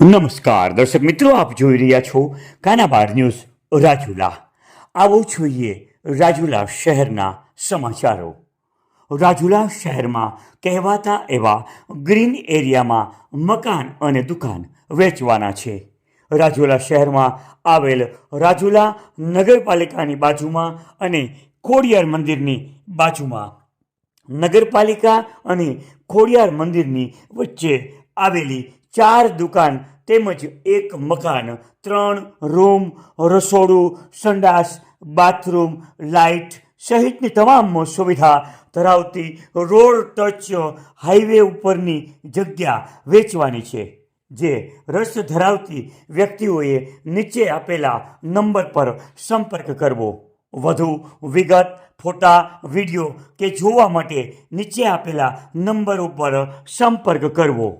નમસ્કાર, દર્શક મિત્રો, આપ જોઈ રહ્યા છો કાનાબાર ન્યૂઝ રાજુલા. આવો જોઈએ રાજુલા શહેરના સમાચારો. રાજુલા શહેરમાં કહેવાતા એવા ગ્રીન એરિયામાં મકાન અને દુકાન વેચવાના છે. રાજુલા શહેરમાં આવેલ રાજુલા નગરપાલિકાની બાજુમાં અને ખોડિયાર મંદિરની બાજુમાં નગરપાલિકા અને ખોડિયાર મંદિરની વચ્ચે આવેલી ચાર દુકાન તેમજ એક મકાન, ત્રણ રૂમ, રસોડું, સંડાસ, બાથરૂમ, લાઇટ સહિતની તમામ સુવિધા ધરાવતી રોડ ટચ હાઈવે ઉપરની જગ્યા વેચવાની છે, જે રસ ધરાવતી વ્યક્તિઓએ નીચે આપેલા નંબર પર સંપર્ક કરવો. વધુ વિગત, ફોટા, વીડિયો કે જોવા માટે નીચે આપેલા નંબર ઉપર સંપર્ક કરવો.